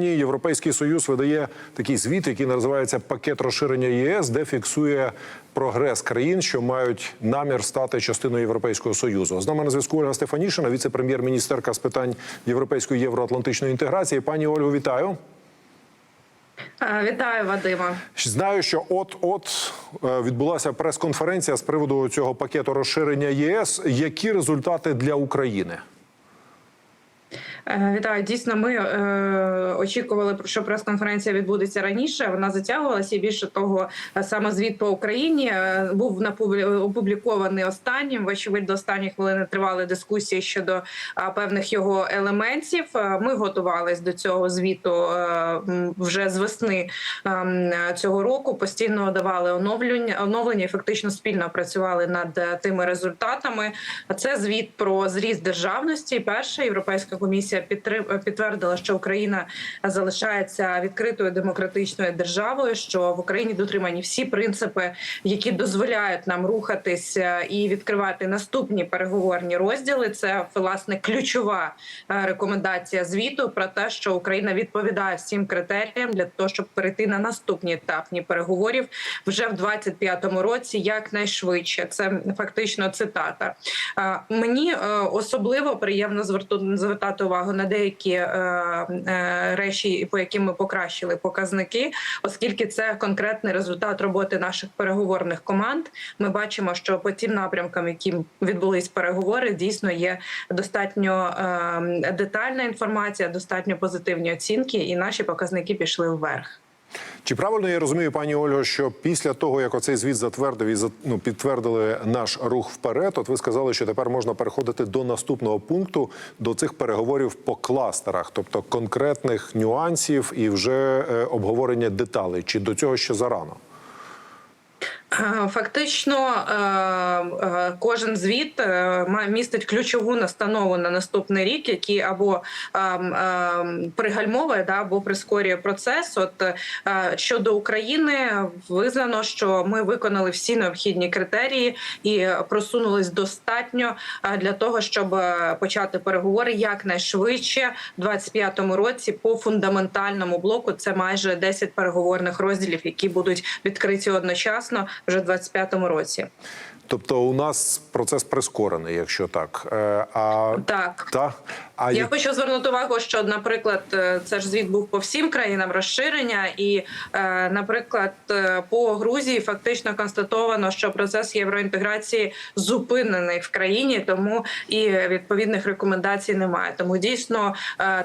Європейський союз видає такий звіт, який називається пакет розширення ЄС, де фіксує прогрес країн, що мають намір стати частиною Європейського союзу. З нами на зв'язку Ольга Стефанішина, віце-прем'єр-міністерка з питань європейської євроатлантичної інтеграції. Пані Ольгу, вітаю. Вітаю, Вадима. Знаю, що от-от е, відбулася прес-конференція з приводу цього пакету розширення ЄС. Які результати для України? Е, Вітаю. Дійсно, ми е, очікували, що прес-конференція відбудеться раніше. Вона затягувалася і більше того, е, саме звіт по Україні е, був напублі- опублікований останнім. Вочевидь, до останньої хвилини тривали дискусії щодо певних його елементів. Ми готувалися до цього звіту вже з весни е, цього року. Постійно давали оновлення, оновлення і фактично спільно працювали над тими результатами. Це звіт про зріст державності. Перша європейська комісія підтрим- підтвердила, що Україна залишається відкритою демократичною державою. Що в Україні дотримані всі принципи, які дозволяють нам рухатися і відкривати наступні переговорні розділи. Це власне ключова е, рекомендація звіту про те, що Україна відповідає всім критеріям для того, щоб перейти на наступні етапні переговорів вже в 25-му році, якнайшвидше. Це фактично цитата. Е, Мені е, особливо приємно звертати увагу на деякі е, е, речі, по яким ми покращили показники, оскільки це конкретний результат роботи наших переговорних команд. Ми бачимо, що по тим напрямкам, яким відбулись переговори, дійсно є достатньо е, детальна інформація, достатньо позитивні оцінки, і наші показники пішли вверх. Чи правильно я розумію, пані Ольго, що після того, як оцей звіт затвердив і ну, підтвердили наш рух вперед, от ви сказали, що тепер можна переходити до наступного пункту, до цих переговорів по кластерах, тобто конкретних нюансів і вже е, обговорення деталей. Чи до цього ще зарано? Е, Фактично, е, е, кожен звіт містить ключову настанову на наступний рік, який або ем, ем, пригальмовує, да, або прискорює процес. От щодо України, визнано, що ми виконали всі необхідні критерії і просунулись достатньо для того, щоб почати переговори якнайшвидше в 25-му році по фундаментальному блоку. Це майже 10 переговорних розділів, які будуть відкриті одночасно вже в 25-му році. Тобто, у нас процес прискорений, якщо так. Е, А Так. та а Я як- хочу звернути увагу, що, наприклад, е, це ж звіт був по всім країнам розширення, і, е, наприклад, по Грузії фактично констатовано, що процес євроінтеграції зупинений в країні, тому і відповідних рекомендацій немає. Тому дійсно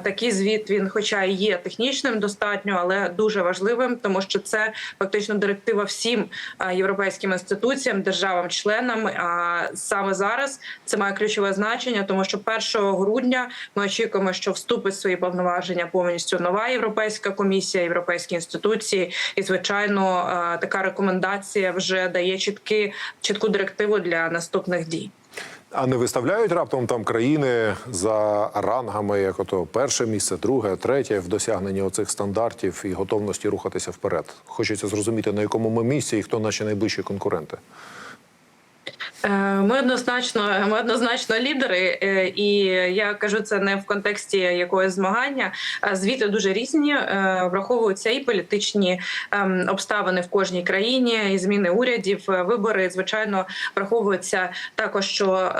такий звіт він, хоча і є технічним, достатньо, але дуже важливим, тому що це фактично директива всім європейським інституціям, державам-членам. А саме зараз це має ключове значення, тому що 1 грудня ми очікуємо, що вступить в свої повноваження повністю нова європейська комісія, європейські інституції, і звичайно, е, така рекомендація вже дає чітки чітку директиву для наступних дій. А не виставляють раптом там країни за рангами, як ото перше місце, друге, третє в досягненні оцих стандартів і готовності рухатися вперед. Хочеться зрозуміти, на якому ми місці і хто наші найближчі конкуренти. Е, Ми однозначно, ми однозначно лідери, е, і я кажу це не в контексті якогось змагання. Звіти дуже різні, е, враховуються і політичні ем, обставини в кожній країні, і зміни урядів, вибори. Звичайно, враховується також, що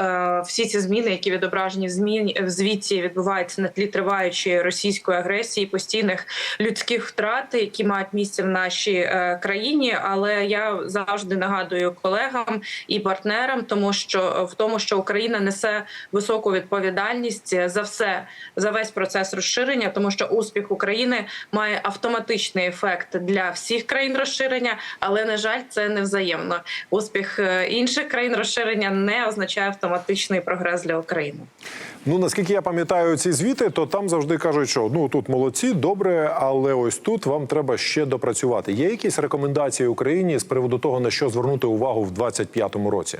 всі ці зміни, які відображені в зміні в звіті, відбуваються на тлі триваючої російської агресії, постійних людських втрат, які мають місце в нашій країні. Але я завжди нагадую колегам і партнерам, тому що в тому, що Україна несе високу відповідальність за все за весь процес розширення, тому що успіх України має автоматичний ефект для всіх країн розширення, але на жаль, це не взаємно. Успіх е, інших країн розширення не означає автоматичний прогрес для України. Ну наскільки я пам'ятаю ці звіти, то там завжди кажуть, що ну тут молодці, добре, але ось тут вам треба ще допрацювати. Є якісь рекомендації Україні з приводу того, на що звернути увагу в 25-му році?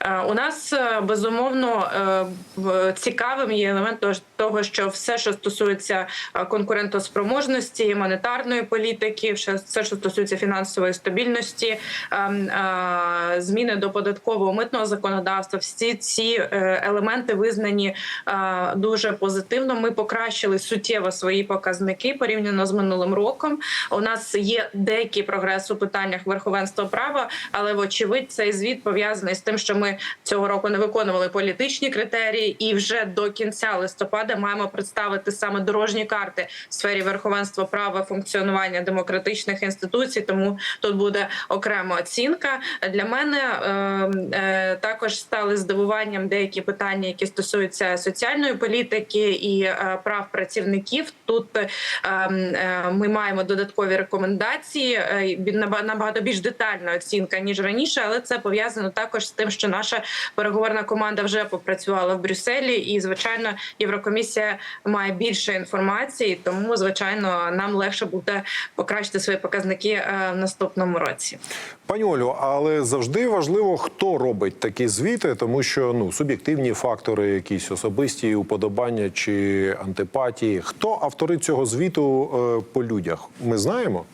Е, У нас е, безумовно е, цікавим є елемент того- що все, що стосується конкурентоспроможності, монетарної політики, все, що стосується фінансової стабільності, е, е, зміни до податкового митного законодавства, всі ці елементи визнані дуже позитивно. Ми покращили суттєво свої показники порівняно з минулим роком. У нас є деякий прогрес у питаннях верховенства права, але вочевидь цей звіт пов'язаний з тим, що ми цього року не виконували політичні критерії, і вже до кінця листопада маємо представити саме дорожні карти в сфері верховенства права, функціонування демократичних інституцій. Тому тут буде окрема оцінка. Для мене е, е, також стали здивуванням деякі питання, які стосуються соціальної політики і е, прав працівників. Тут е, е, ми маємо додаткові рекомендації, е, набагато більш детальна оцінка ніж раніше, але це пов'язано також з тим, що наша переговорна команда вже попрацювала в Брюсселі, і звичайно, Єврокомісія має більше інформації, тому звичайно нам легше буде покращити свої показники е, в наступному році. Пані Олю, але завжди важливо, хто робить такі звіти, тому що ну суб'єктивні фактори, якісь особисті уподобання чи антипатії. Хто автори цього звіту е, по людях? Ми знаємо.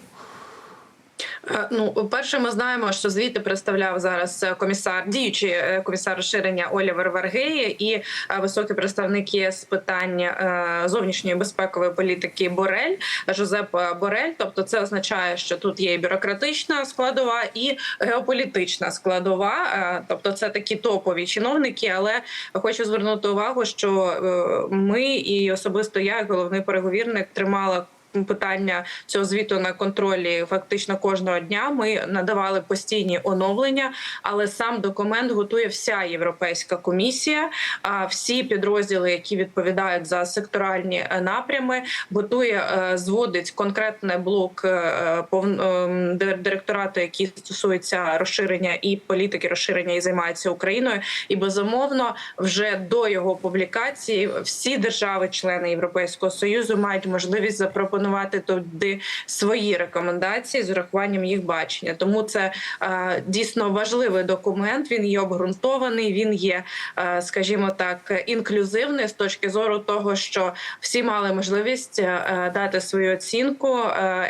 Е, Ну, перше, ми знаємо, що звіти представляв зараз е, комісар, діючий е, комісар розширення Олівер Варгеї і високий представник ЄС питань зовнішньої безпекової політики Борель Жозеп Борель. Тобто, це означає, що тут є і бюрократична складова і геополітична складова. Тобто, це такі топові чиновники. Але хочу звернути увагу, що ми і особисто я, як головний переговірник, тримала питання цього звіту на контролі фактично кожного дня. Ми надавали постійні оновлення, але сам документ готує вся європейська комісія. А всі підрозділи, які відповідають за секторальні е, напрями, готує е, зводить конкретний блок е, ем, директорату, який стосується розширення і політики розширення і займається Україною. І безумовно, вже до його публікації всі держави-члени Європейського союзу мають можливість запропонувати туди свої рекомендації з урахуванням їх бачення. Тому це е, дійсно важливий документ. Він є обґрунтований. Він є, е, скажімо так, інклюзивний з точки зору того, що всі мали можливість е, дати свою оцінку.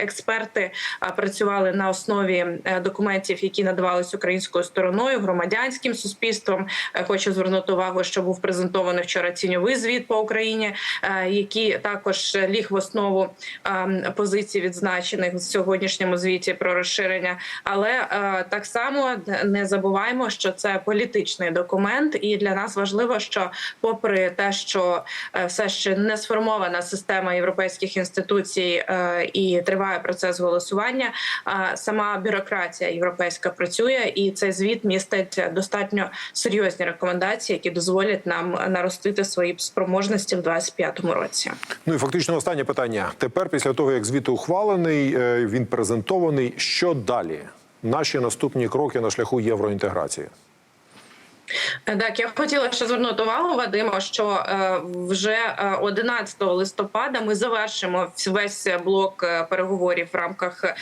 Експерти працювали на основі документів, які надавались українською стороною, громадянським суспільством. Хочу звернути увагу, що був презентований вчора тіньовий звіт по Україні, який також ліг в основу позицій, відзначених в сьогоднішньому звіті про розширення. Але е, так само не забуваємо, що це політичний документ, і для нас важливо, що, попри те, що е, все ще не сформована система європейських інституцій е, і триває процес голосування, сама бюрократія європейська працює, і цей звіт містить достатньо серйозні рекомендації, які дозволять нам наростити свої спроможності в 2025 році. Ну і фактично останнє питання. Тепер, після того як звіт ухвалений, е, він презентований. Що далі? Наші наступні кроки на шляху євроінтеграції. Так, я хотіла ще звернути увагу, Вадимо, що е, вже е, 11 листопада ми завершимо весь блок е, переговорів в рамках е,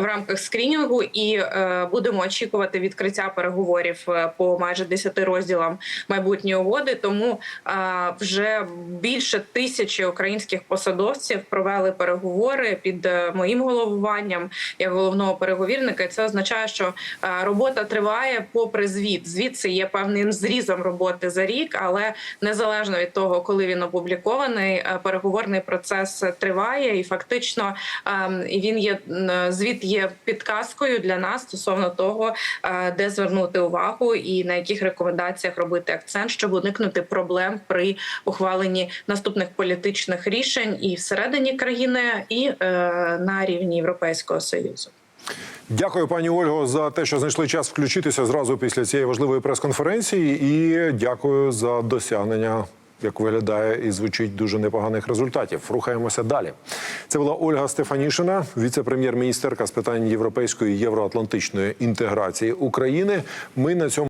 в рамках скрінінгу і е, будемо очікувати відкриття переговорів е, по майже 10 розділам майбутньої угоди. Тому е, вже більше тисячі українських посадовців провели переговори під е, моїм головуванням як головного переговірника. І це означає, що е, робота триває попри звіт. Звіт це є певним зрізом роботи за рік, але незалежно від того, коли він опублікований, е, переговорний процес триває, і фактично ем, він є звіт є підказкою для нас стосовно того, е, де звернути увагу і на яких рекомендаціях робити акцент, щоб уникнути проблем при ухваленні наступних політичних рішень і всередині країни, і е, на рівні Європейського союзу. Дякую, пані Ольго, за те, що знайшли час включитися зразу після цієї важливої прес-конференції. І дякую за досягнення. Як виглядає і звучить дуже непоганих результатів. Рухаємося далі. Це була Ольга Стефанішина, віце-прем'єр-міністерка з питань європейської євроатлантичної інтеграції України. Ми на цьому.